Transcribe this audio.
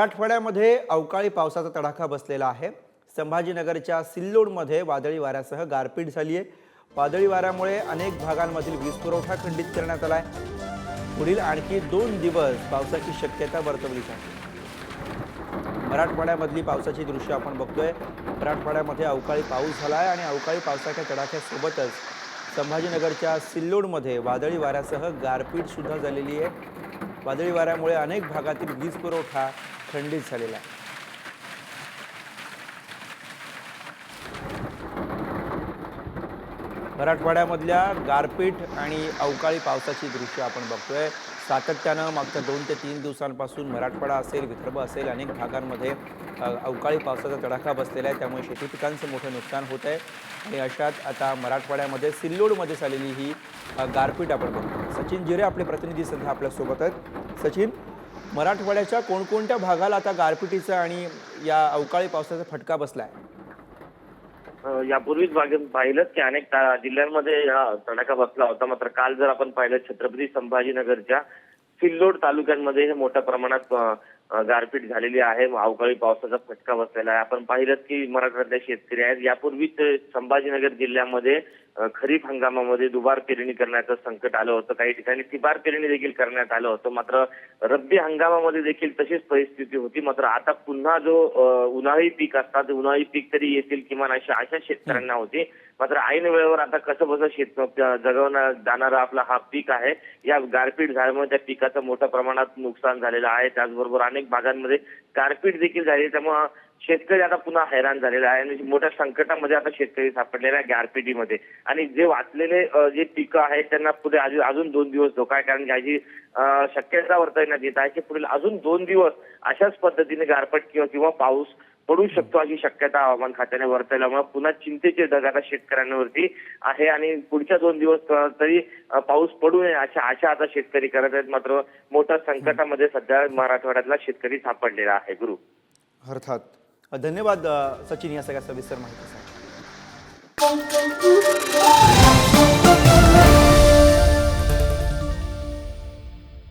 मराठवाड्यामध्ये अवकाळी पावसाचा तडाखा बसलेला आहे. संभाजीनगरच्या सिल्लोडमध्ये वादळी वाऱ्यासह गारपीट झाली आहे. वादळी वाऱ्यामुळे अनेक भागांमधील वीज पुरवठा खंडित करण्यात आला आहे. पुढील आणखी दोन दिवस पावसाची शक्यता वर्तवली जाते. मराठवाड्यामधली पावसाची दृश्य आपण बघतोय. मराठवाड्यामध्ये अवकाळी पाऊस झाला आहे आणि अवकाळी पावसाच्या तडाख्यासोबतच संभाजीनगरच्या सिल्लोडमध्ये वादळी वाऱ्यासह गारपीट सुद्धा झालेली आहे. वादळी वाऱ्यामुळे अनेक भागातील वीज पुरवठा खंडित झालेला आहे. मराठवाड्यामधल्या गारपीट आणि अवकाळी पावसाची दृश्य आपण बघतोय. सातत्यानं मागच्या दोन ते तीन दिवसांपासून मराठवाडा असेल विदर्भ असेल अनेक भागांमध्ये अवकाळी पावसाचा तडाखा बसलेला आहे. त्यामुळे शेती पिकांचं मोठं नुकसान होत आहे. आणि अशात आता मराठवाड्यामध्ये सिल्लोडमध्ये झालेली ही गारपीट आपण बघतो सचिन जिरे आपले प्रतिनिधी सध्या आपल्यासोबत आहेत. सचिन मराठवाड्याच्या कोणकोणत्या भागाला आता गारपिटीचा आणि या अवकाळी पावसाचा फटका बसला आहे यापूर्वीच पाहिलं की अनेक जिल्ह्यांमध्ये हा तडाखा बसला होता. मात्र काल जर आपण पाहिलं छत्रपती संभाजीनगरच्या सिल्लोड तालुक्यांमध्ये हे मोठ्या प्रमाणात गारपीट झालेली आहे. अवकाळी पावसाचा फटका बसलेला आहे. आपण पाहिलं की मराठवाड्यातले शेतकरी आहेत. यापूर्वीच संभाजीनगर जिल्ह्यामध्ये खरीप हंगामामध्ये दुबार पेरणी करण्याचं संकट आलं होतं. काही ठिकाणी तिबार पेरणी देखील करण्यात आलं होतं. मात्र रब्बी हंगामामध्ये देखील तशीच परिस्थिती होती. मात्र आता पुन्हा जो उन्हाळी पीक असतात उन्हाळी पीक तरी येतील किमान अशी आशा शेतकऱ्यांना होती. मात्र ऐन वेळेवर आता कसं बसं शेत जगवणार जाणारा आपला हा पीक आहे. या गारपीट झाल्यामुळे त्या पिकाचं मोठ्या प्रमाणात नुकसान झालेलं आहे. त्याचबरोबर अनेक अनेक भागांमध्ये गारपीट देखील झाली त्यामुळं शेतकरी आता पुन्हा हैराण झालेला आहे. आणि मोठ्या संकटामध्ये आता शेतकरी सापडलेला आहे गारपिटीमध्ये. आणि जे वाचलेले जे पिकं आहेत त्यांना पुढे अजून अजून दोन दिवस धोका आहे. कारण याची शक्यता वर्तवण्यात येत आहे की पुढील अजून दोन दिवस अशाच पद्धतीने गारपट किंवा किंवा पाऊस पडू शकतो अशी शक्यता हवामान खात्याने वर्तवल्यामुळे पुन्हा चिंतेचे ढग आता शेतकऱ्यांवरती आहे. आणि पुढच्या दोन दिवस तरी पाऊस पडू नये अशा आशा आता शेतकरी करत आहेत. मात्र मोठ्या संकटामध्ये सध्या मराठवाड्यातला शेतकरी सापडलेला आहे. गुरु. अर्थात धन्यवाद सचिन या सगळ्या सविस्तर माहितीसाठी.